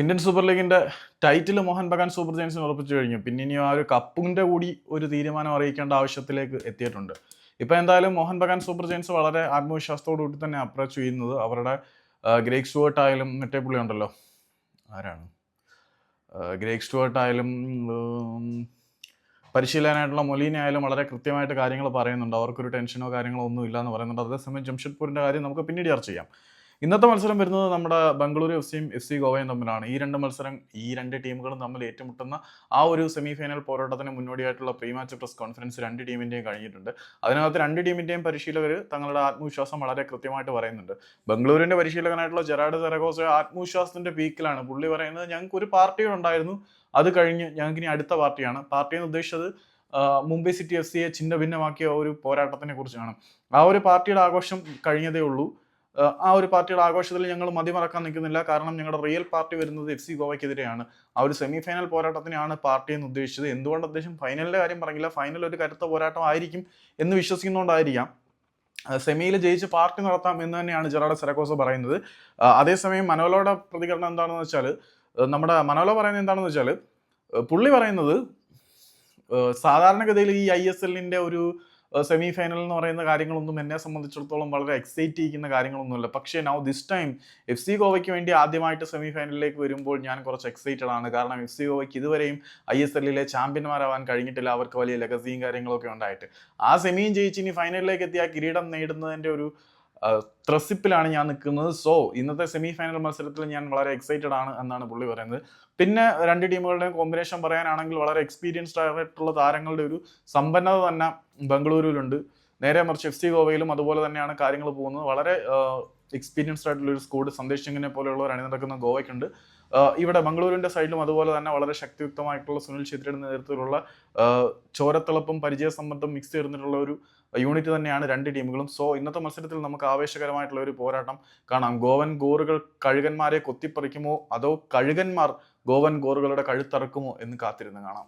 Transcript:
Indian super ലീഗിന്റെ title Mohun Bagan super ജയൻസിന് ഉറപ്പിച്ചു കഴിഞ്ഞു. പിന്നെ ഇനി ആ ഒരു കപ്പിന്റെ കൂടി ഒരു തീരുമാനം അറിയിക്കേണ്ട ആവശ്യത്തിലേക്ക് എത്തിയിട്ടുണ്ട്. ഇപ്പൊ എന്തായാലും മോഹൻ ബഗാൻ സൂപ്പർ ജയൻസ് വളരെ ആത്മവിശ്വാസത്തോടു കൂടി തന്നെ അപ്രോച്ച് ചെയ്യുന്നത് അവരുടെ ഗ്രേക്ക് സ്റ്റുവേർട്ട് ആയാലും മറ്റേ പുള്ളി ഉണ്ടല്ലോ. ആരാണ്? ഗ്രേക്ക് സ്റ്റുവേർട്ട് ആയാലും പരിശീലനായിട്ടുള്ള മൊലീന ആയാലും വളരെ കൃത്യമായിട്ട് കാര്യങ്ങൾ പറയുന്നുണ്ട്. അവർക്കൊരു ടെൻഷനോ കാര്യങ്ങളോ ഒന്നും ഇല്ല എന്ന് പറയുന്നുണ്ട്. അതേസമയം ജംഷഡ്പൂരിന്റെ കാര്യം നമുക്ക് പിന്നീട് ചർച്ച ചെയ്യാം. ഇന്നത്തെ മത്സരം വരുന്നത് നമ്മുടെ ബംഗളൂരു എഫ് സിയും എഫ് സി ഗോവയും തമ്മിലാണ്. ഈ രണ്ട് മത്സരം ഈ രണ്ട് ടീമുകളും തമ്മിൽ ഏറ്റുമുട്ടുന്ന ആ ഒരു സെമി ഫൈനൽ പോരാട്ടത്തിന് മുന്നോടിയായിട്ടുള്ള പ്രീ മാച്ച് പ്രസ് കോൺഫറൻസ് രണ്ട് ടീമിന്റെയും കഴിഞ്ഞിട്ടുണ്ട്. അതിനകത്ത് രണ്ട് ടീമിന്റെയും പരിശീലകർ തങ്ങളുടെ ആത്മവിശ്വാസം വളരെ കൃത്യമായിട്ട് പറയുന്നുണ്ട്. ബംഗളൂരിന്റെ പരിശീലകനായിട്ടുള്ള ജെറാഡ് സെറഗോസ് ആത്മവിശ്വാസത്തിന്റെ പീക്കിലാണ്. പുള്ളി പറയുന്നത് ഞങ്ങൾക്ക് ഒരു പാർട്ടി ഉണ്ടായിരുന്നു. അത് കഴിഞ്ഞ് ഞങ്ങൾക്ക് ഇനി അടുത്ത പാർട്ടിയാണ്. പാർട്ടി എന്ന് ഉദ്ദേശിച്ചത് മുംബൈ സിറ്റി എഫ് സിയെ ചിന്ന ഭിന്നമാക്കിയ ഒരു പോരാട്ടത്തിനെ കുറിച്ചാണ്. ആ ഒരു പാർട്ടിയുടെ ആഘോഷം കഴിഞ്ഞതേ ഉള്ളൂ. ആ, ഒരു പാർട്ടിയുടെ ആഘോഷത്തിൽ ഞങ്ങൾ മതിമറക്കാൻ നിൽക്കുന്നില്ല. കാരണം ഞങ്ങളുടെ റിയൽ പാർട്ടി വരുന്നത് എഫ് സി ഗോവയ്ക്കെതിരെയാണ്. ആ ഒരു സെമി ഫൈനൽ പോരാട്ടത്തിനാണ് പാർട്ടി എന്ന് ഉദ്ദേശിച്ചത്. എന്തുകൊണ്ട് അദ്ദേഹം ഫൈനലിന്റെ കാര്യം പറഞ്ഞില്ല? ഫൈനൽ ഒരു കരുത്ത പോരാട്ടം ആയിരിക്കും എന്ന് വിശ്വസിക്കുന്നതുകൊണ്ടായിരിക്കാം സെമിയിൽ ജയിച്ച് പാർട്ടി നടത്താം എന്ന് തന്നെയാണ് ജെറാഡ് സെറക്കോസ് പറയുന്നത്. അതേസമയം മനോലോയുടെ പ്രതികരണം എന്താണെന്ന് വെച്ചാൽ നമ്മുടെ മനോലോ പറയുന്നത് എന്താണെന്ന് വെച്ചാൽ പുള്ളി പറയുന്നത് സാധാരണഗതിയിൽ ഈ ഐ എസ് എല്ലിന്റെ ഒരു സെമി ഫൈനൽ എന്ന് പറയുന്ന കാര്യങ്ങളൊന്നും എന്നെ സംബന്ധിച്ചിടത്തോളം വളരെ എക്സൈറ്റ് ചെയ്യിക്കുന്ന കാര്യങ്ങളൊന്നുമില്ല. പക്ഷേ now this time F C ഗോവയ്ക്ക് വേണ്ടി ആദ്യമായിട്ട് സെമി ഫൈനലിലേക്ക് വരുമ്പോൾ ഞാൻ കുറച്ച് എക്സൈറ്റഡ് ആണ്. കാരണം എഫ് സി ഗോവയ്ക്ക് ഇതുവരെയും ഐ എസ് എല്ലിലെ ചാമ്പ്യന്മാരാവാൻ കഴിഞ്ഞിട്ടില്ല. അവർക്ക് വലിയ ലഗസിയും കാര്യങ്ങളൊക്കെ ഉണ്ടായിട്ട്. ആ സെമിയും ജയിച്ച് ഇനി ഫൈനലിലേക്ക് എത്തി ആ കിരീടം നേടുന്നതിന്റെ ഒരു ത്രസിപ്പിലാണ് ഞാൻ നിൽക്കുന്നത്. സോ ഇന്നത്തെ സെമി ഫൈനൽ മത്സരത്തിൽ ഞാൻ വളരെ എക്സൈറ്റഡ് ആണ് എന്നാണ് പുള്ളി പറയുന്നത്. പിന്നെ രണ്ട് ടീമുകളുടെയും കോമ്പിനേഷൻ പറയാനാണെങ്കിൽ വളരെ എക്സ്പീരിയൻസ്ഡ് ആയിട്ടുള്ള താരങ്ങളുടെ ഒരു സമ്പന്നത തന്നെ ബംഗളൂരുവിലുണ്ട്. നേരെ മറിച്ച് എഫ് സി ഗോവയിലും അതുപോലെ തന്നെയാണ് കാര്യങ്ങൾ പോകുന്നത്. വളരെ എക്സ്പീരിയൻസ്ഡ് ആയിട്ടുള്ള ഒരു സ്കോഡ് സന്ദേശ് സിംഗിനെ പോലെയുള്ളവർ അണിനിരക്കുന്ന ഗോവയ്ക്കുണ്ട് ഇവിടെ ബംഗളൂരുവിന്റെ സൈഡിലും അതുപോലെ തന്നെ വളരെ ശക്തിയുക്തമായിട്ടുള്ള സുനിൽ ഛേത്രിയുടെ നേതൃത്വത്തിലുള്ള ചോരത്തിളപ്പും പരിചയ പരിചയസമ്മർദ്ദം മിക്സ് ചേർന്നിട്ടുള്ള ഒരു യൂണിറ്റ് തന്നെയാണ് രണ്ട് ടീമുകളും സോ ഇന്നത്തെ മത്സരത്തിൽ നമുക്ക് ആവേശകരമായിട്ടുള്ള ഒരു പോരാട്ടം കാണാം. ഗോവൻ ഗോറുകൾ കഴുകന്മാരെ കൊത്തിപ്പറിക്കുമോ? അതോ കഴുകന്മാർ ഗോവൻ ഗോറുകളുടെ കഴുത്തറക്കുമോ എന്ന് കാത്തിരുന്ന് കാണാം.